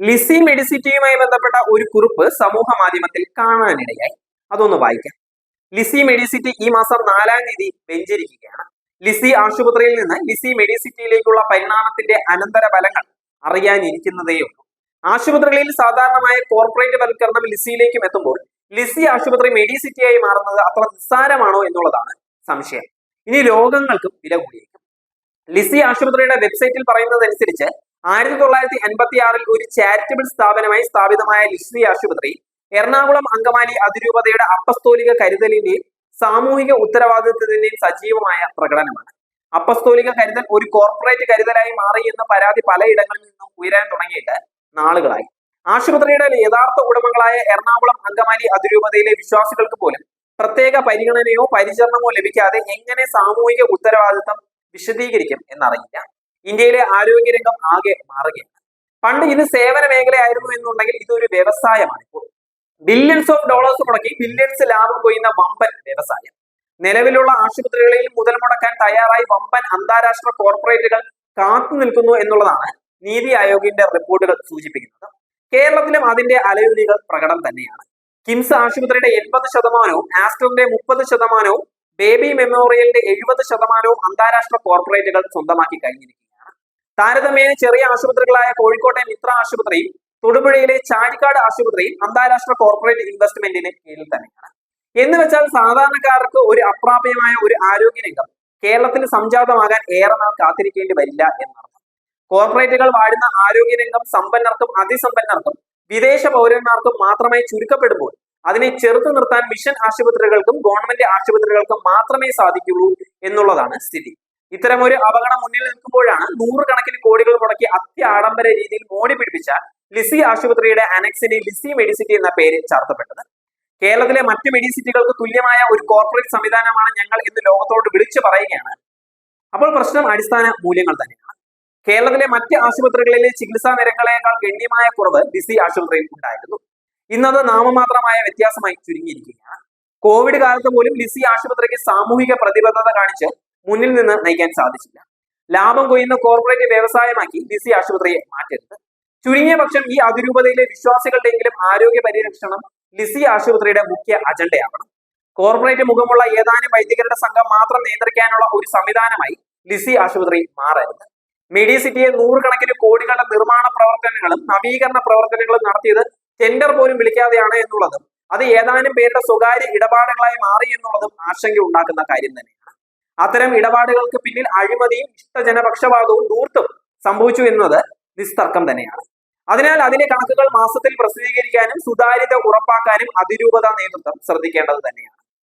ലിസി മെഡിസിറ്റിയുമായി ബന്ധപ്പെട്ട ഒരു കുറിപ്പ് സമൂഹ മാധ്യമത്തിൽ കാണാനിടയായി. അതൊന്ന് വായിക്കാം. ലിസി മെഡിസിറ്റി ഈ മാസം നാലാം തീയതി വെഞ്ചരിക്കുകയാണ്. ലിസി ആശുപത്രിയിൽ നിന്ന് ലിസി മെഡിസിറ്റിയിലേക്കുള്ള പരിണാമത്തിന്റെ അനന്തര ഫലങ്ങൾ അറിയാനിരിക്കുന്നതേയുള്ളൂ. ആശുപത്രികളിൽ സാധാരണമായ കോർപ്പറേറ്റ് വൽക്കരണം ലിസിയിലേക്കും എത്തുമ്പോൾ ലിസി ആശുപത്രി മെഡിസിറ്റിയായി മാറുന്നത് അത്ര നിസ്സാരമാണോ എന്നുള്ളതാണ് സംശയം. ഇനി രോഗങ്ങൾക്കും വില കൂടിയേക്കും. ലിസി ആശുപത്രിയുടെ വെബ്സൈറ്റിൽ പറയുന്നതനുസരിച്ച് ആയിരത്തി തൊള്ളായിരത്തി അൻപത്തി ആറിൽ ഒരു ചാരിറ്റബിൾ സ്ഥാപനമായി സ്ഥാപിതമായ ലിസി ആശുപത്രി എറണാകുളം അങ്കമാലി അതിരൂപതയുടെ അപ്പസ്തോലിക കരുതലിന്റെയും സാമൂഹിക ഉത്തരവാദിത്വത്തിന്റെയും സജീവമായ പ്രകടനമാണ്. അപ്പസ്തോലിക കരുതൽ ഒരു കോർപ്പറേറ്റ് കരുതലായി മാറി എന്ന പരാതി പലയിടങ്ങളിൽ നിന്നും ഉയരാൻ തുടങ്ങിയിട്ട് നാളുകളായി. ആശുപത്രിയുടെ യഥാർത്ഥ ഉടമകളായ എറണാകുളം അങ്കമാലി അതിരൂപതയിലെ വിശ്വാസികൾക്ക് പോലും പ്രത്യേക പരിഗണനയോ പരിചരണമോ ലഭിക്കാതെ എങ്ങനെ സാമൂഹിക ഉത്തരവാദിത്തം വിശദീകരിക്കും എന്നറിയില്ല. ഇന്ത്യയിലെ ആരോഗ്യരംഗം ആകെ മാറുകയാണ്. പണ്ട് ഇത് സേവന മേഖലയായിരുന്നു എന്നുണ്ടെങ്കിൽ ഇതൊരു വ്യവസായമാണ് ഇപ്പോൾ. ബില്യൺസ് ഓഫ് ഡോളേഴ്സ് മുടക്കി ബില്യൺസ് ലാഭം കൊയ്യുന്ന വമ്പൻ വ്യവസായം. നിലവിലുള്ള ആശുപത്രികളിൽ മുതൽ മുടക്കാൻ തയ്യാറായി വമ്പൻ അന്താരാഷ്ട്ര കോർപ്പറേറ്റുകൾ കാത്തു നിൽക്കുന്നു എന്നുള്ളതാണ് നീതി ആയോഗിന്റെ റിപ്പോർട്ടുകൾ സൂചിപ്പിക്കുന്നത്. കേരളത്തിലും അതിന്റെ അലയുലികൾ പ്രകടം തന്നെയാണ്. കിംസ് ആശുപത്രിയുടെ എൺപത് ശതമാനവും ആസ്റ്ററിന്റെ മുപ്പത് ശതമാനവും ബേബി മെമ്മോറിയലിന്റെ എഴുപത് ശതമാനവും അന്താരാഷ്ട്ര കോർപ്പറേറ്റുകൾ സ്വന്തമാക്കി കഴിഞ്ഞിരിക്കുകയാണ്. താരതമ്യേന ചെറിയ ആശുപത്രികളായ കോഴിക്കോട്ടെ മിത്ര ആശുപത്രിയും തൊടുപുഴയിലെ ചാഴിക്കാട് ആശുപത്രിയും അന്താരാഷ്ട്ര കോർപ്പറേറ്റ് ഇൻവെസ്റ്റ്മെന്റിന് കീഴിൽ തന്നെയാണ്. എന്ന് വെച്ചാൽ സാധാരണക്കാർക്ക് ഒരു അപ്രാപ്യമായ ഒരു ആരോഗ്യരംഗം കേരളത്തിൽ സംജാതമാകാൻ ഏറെ നാൾ കാത്തിരിക്കേണ്ടി വരില്ല എന്നർത്ഥം. കോർപ്പറേറ്റുകൾ വാഴുന്ന ആരോഗ്യരംഗം സമ്പന്നർക്കും അതിസമ്പന്നർക്കും വിദേശ പൗരന്മാർക്കും മാത്രമായി ചുരുക്കപ്പെടുമ്പോൾ അതിനെ ചെറുത്തു നിർത്താൻ മിഷൻ ആശുപത്രികൾക്കും ഗവൺമെന്റ് ആശുപത്രികൾക്കും മാത്രമേ സാധിക്കുള്ളൂ എന്നുള്ളതാണ് സ്ഥിതി. ഇത്തരം ഒരു അപകടം മുന്നിൽ നിൽക്കുമ്പോഴാണ് നൂറുകണക്കിന് കോടികൾ മുടക്കി അത്യാഡംബര രീതിയിൽ മോടി പിടിപ്പിച്ച ലിസി ആശുപത്രിയുടെ അനക്സിന് ലിസി മെഡിസിറ്റി എന്ന പേര് ചാർത്തപ്പെട്ടത്. കേരളത്തിലെ മറ്റു മെഡിസിറ്റികൾക്ക് തുല്യമായ ഒരു കോർപ്പറേറ്റ് സംവിധാനമാണ് ഞങ്ങൾ ഇന്ന് ലോകത്തോട് വിളിച്ചു പറയുകയാണ്. അപ്പോൾ പ്രശ്നം അടിസ്ഥാന മൂല്യങ്ങൾ തന്നെയാണ്. കേരളത്തിലെ മറ്റ് ആശുപത്രികളിലെ ചികിത്സാ നിരക്കുകളേക്കാൾ ഗണ്യമായ കുറവ് ലിസി ആശുപത്രിയിൽ ഉണ്ടായിരുന്നു. ഇന്നത് നാമമാത്രമായ വ്യത്യാസമായി ചുരുങ്ങിയിരിക്കുകയാണ്. കോവിഡ് കാലത്ത് പോലും ലിസി ആശുപത്രിക്ക് സാമൂഹിക പ്രതിബദ്ധത കാണിച്ച് മുന്നിൽ നിന്ന് നയിക്കാൻ സാധിച്ചില്ല. ലാഭം കൊയ്യുന്ന കോർപ്പറേറ്റ് വ്യവസായമാക്കി ലിസി ആശുപത്രിയെ മാറ്റരുത്. ചുരുങ്ങിയ പക്ഷം ഈ അതിരൂപതയിലെ വിശ്വാസികളുടെയെങ്കിലും ആരോഗ്യ പരിരക്ഷണം ലിസി ആശുപത്രിയുടെ മുഖ്യ അജണ്ടയാവണം. കോർപ്പറേറ്റ് മുഖമുള്ള ഏതാനും വൈദികരുടെ സംഘം മാത്രം നിയന്ത്രിക്കാനുള്ള ഒരു സംവിധാനമായി ലിസി ആശുപത്രി മാറരുത്. മെഡിസിറ്റിയെ നൂറുകണക്കിന് കോടികളുടെ നിർമ്മാണ പ്രവർത്തനങ്ങളും നവീകരണ പ്രവർത്തനങ്ങളും നടത്തിയത് ടെൻഡർ പോലും വിളിക്കാതെയാണ് എന്നുള്ളതും അത് ഏതാനും പേരുടെ സ്വകാര്യ ഇടപാടുകളായി മാറി എന്നുള്ളതും ആശങ്ക ഉണ്ടാക്കുന്ന കാര്യം തന്നെയാണ്. അത്തരം ഇടപാടുകൾക്ക് പിന്നിൽ അഴിമതിയും ഇഷ്ടജനപക്ഷപാതവും ദൂർത്തും സംഭവിച്ചു എന്നത് നിസ്തർക്കം തന്നെയാണ്. അതിനാൽ അതിന്റെ കണക്കുകൾ മാസത്തിൽ പ്രസിദ്ധീകരിക്കാനും സുതാര്യത ഉറപ്പാക്കാനും അതിരൂപത നേതൃത്വം ശ്രദ്ധിക്കേണ്ടത് തന്നെയാണ്.